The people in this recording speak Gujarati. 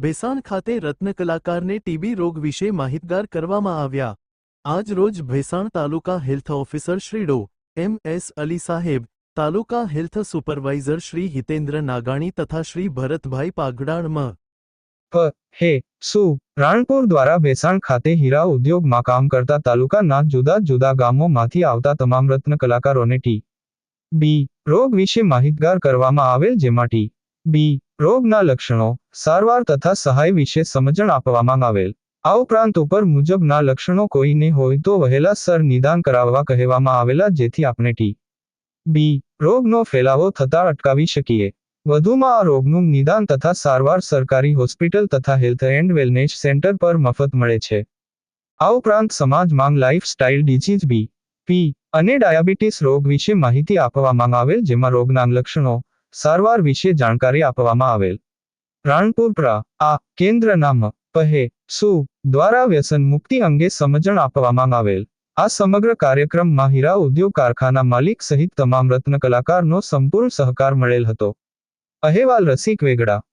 ભેસાણ ખાતે રત્નકલાકારને ટીબી રોગ વિશે માહિતગાર કરવામાં આવ્યા. આજ રોજ Bhesan taluka health officer Shri Dr. M. S. Ali સાહેબ, તાલુકા હેલ્થ સુપરવાઇઝર શ્રી હિતેન્દ્ર નાગાણી તથા શ્રી ભરતભાઈ પાગડાણ મ હે, સુ, રાણપુર દ્વારા ભેસાણ ખાતે હીરા ઉદ્યોગમાં કામ કરતા તાલુકાના જુદા જુદા ગામોમાંથી આવતા તમામ રત્ન કલાકારોને ટી. બી. રોગ વિશે માહિતગાર કરવામાં આવેલ જેમાં ટી. બી. રોગના લક્ષણો સારવાર તથા સહાય વિશે સમજણ આપવામાં આવેલ. આ ઉપરાંત ઉપર મુજબના લક્ષણો કોઈને હોય તો વહેલા સર નિદાન કરાવવા કહેવામાં આવેલા જેથી આપણે ટી. બી. રોગનો ફેલાવો થતા અટકાવી શકીએ. વધુમાં આ રોગનું નિદાન તથા સારવાર સરકારી હોસ્પિટલ તથા હેલ્થ એન્ડ વેલનેસ સેન્ટર પર મફત મળે છે. આ ઉપરાંત સમાજમાં લાઇફસ્ટાઇલ ડિઝીઝ બી. પી. અને ડાયાબિટીસ રોગ વિશે માહિતી આપવામાં આવેલ જેમાં રોગના લક્ષણો સારવાર વિશે જાણકારી આપવામાં આવેલ. રાણપુરપરા, આ કેન્દ્ર નામ, પહે, સુ, દ્વારા વ્યસન મુક્તિ અંગે સમજણ આપવામાં આવેલ. આ સમગ્ર કાર્યક્રમમાં હીરા ઉદ્યોગ કારખાના માલિક સહિત તમામ રત્ન કલાકારનો સંપૂર્ણ સહકાર મળેલ હતો. અહેવાલ રસિક વેગડા.